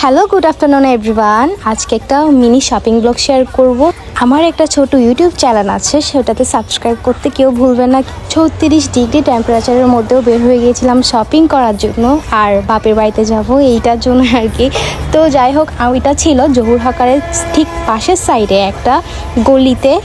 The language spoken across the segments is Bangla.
হ্যালো গুড আফটারনুন এভরিওয়ান আজকে একটা মিনি শপিং ব্লগ শেয়ার করব। আমার একটা ছোট ইউটিউব চ্যানেল আছে, সেটাতে সাবস্ক্রাইব করতে কেউ ভুলবেন না। ছত্রিশ ডিগ্রি টেম্পারেচারের মধ্যেও বের হয়ে গিয়েছিলাম শপিং করার জন্য, আর বাপের বাড়িতে যাব এইটার জন্য আর কি। তো যাই হোক ওইটা ছিল জহুর হকারের ঠিক পাশের সাইডে একটা গলিতে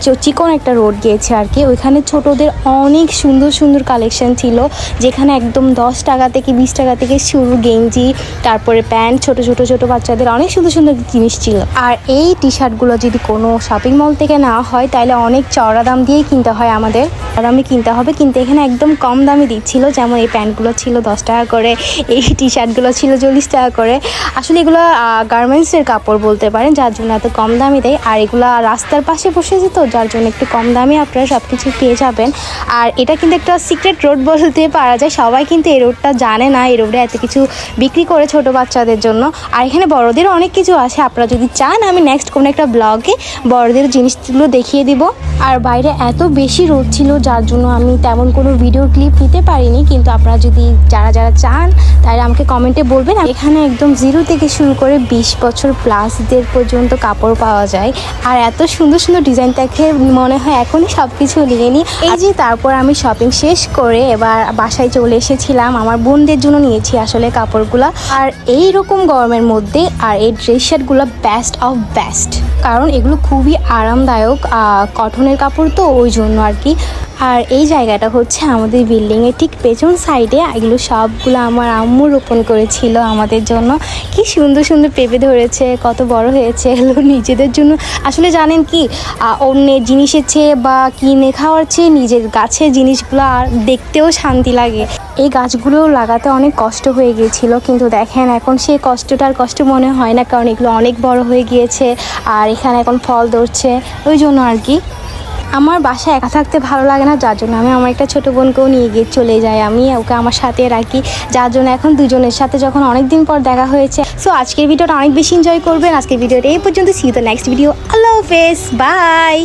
চ- চিকন একটা রোড গিয়েছে আর কি। ওইখানে ছোটদের অনেক সুন্দর সুন্দর কালেকশন ছিল, যেখানে একদম দশ টাকা থেকে বিশ টাকা থেকে শুরু গেঞ্জি, তারপরে প্যান্ট, ছোট ছোট ছোট বাচ্চাদের অনেক সুন্দর সুন্দর জিনিস ছিল। আর এই টি শার্টগুলো যদি কোনো শপিং মল থেকে নেওয়া হয় তাহলে অনেক চড়া দাম দিয়েই কিনতে হয় আমাদের। দামে কিনতে হবে, কিন্তু এখানে একদম কম দামে দিচ্ছিল, যেমন এই প্যান্টগুলো ছিল দশ টাকা করে, এই টি শার্টগুলো ছিল চল্লিশ টাকা করে। আসলে এগুলো গার্মেন্টসের কাপড় বলতে পারেন, যার জন্য এত কম দামে দেয়। আর এগুলো রাস্তার পাশে বসেছে তো, যার জন্য একটু কম দামে আপনারা সব কিছু পেয়ে যাবেন। আর এটা কিন্তু একটা সিক্রেট রোড বলতে পারা যায়, সবাই কিন্তু এই রোডটা জানে না, এই রোডে এত কিছু বিক্রি করে ছোট বাচ্চাদের জন্য। আর এখানে বড়দেরও অনেক কিছু আছে, আপনারা যদি চান, আমি নেক্সট কোনো একটা ব্লগে বড়দের জিনিসগুলো দেখিয়ে দিব। আর বাইরে এত বেশি রোদ ছিল যার জন্য আমি তেমন কোনো ভিডিও ক্লিপ নিতে পারিনি কিন্তু আপনারা যদি যারা যারা চান তাহলে আমাকে কমেন্টে বলবেন। এখানে একদম জিরো থেকে শুরু করে বিশ বছর প্লাসদের পর্যন্ত কাপড় পাওয়া যায়। আর এত সুন্দর সুন্দর ডিজাইন দেখে মনে হয় এখনই সব কিছু নিয়ে নিই এই যে তারপর আমি শপিং শেষ করে এবার বাসায় চলে এসেছিলাম। আমার বোনদের জন্য নিয়েছি আসলে কাপড়গুলো। আর এই রকম গরমের মধ্যে আর এই ড্রেস শার্টগুলো বেস্ট অফ বেস্ট কারণ এগুলো খুবই আরামদায়ক কটনের কাপড় তো ওই জন্য আর কি। আর এই জায়গাটা হচ্ছে আমাদের বিল্ডিংয়ের ঠিক পেছন সাইডে এগুলো সবগুলো আমার আম্মু রোপণ করেছিল আমাদের জন্য। কি সুন্দর সুন্দর পেঁপে ধরেছে, কত বড় হয়েছে, এগুলো নিজেদের জন্য। আসলে জানেন কি অন্যের জিনিসের চেয়ে বা কিনে খাওয়ার চেয়ে নিজের গাছের জিনিসগুলো আর দেখতেও শান্তি লাগে। এই গাছগুলো লাগাতে অনেক কষ্ট হয়ে গিয়েছিল, কিন্তু দেখেন এখন সেই কষ্টটার কষ্ট মনে হয় না, কারণ এগুলো অনেক বড় হয়ে গিয়েছে, আর এখানে এখন ফল ধরছে। ওই জন্য আর কি আমার বাসায় একা থাকতে ভালো লাগে না, যার জন্য আমি আমার একটা ছোটো বোনকেও নিয়ে গিয়ে চলে যাই। আমি ওকে আমার সাথে রাখি, যার জন্য এখন দুজনের সাথে যখন অনেক দিন পর দেখা হয়েছে। সো আজকের ভিডিওটা অনেক বেশি এনজয় করবেন। আজকের ভিডিওটা এই পর্যন্ত। সি দ্য নেক্সট ভিডিও আল্লাহ হাফেজ বাই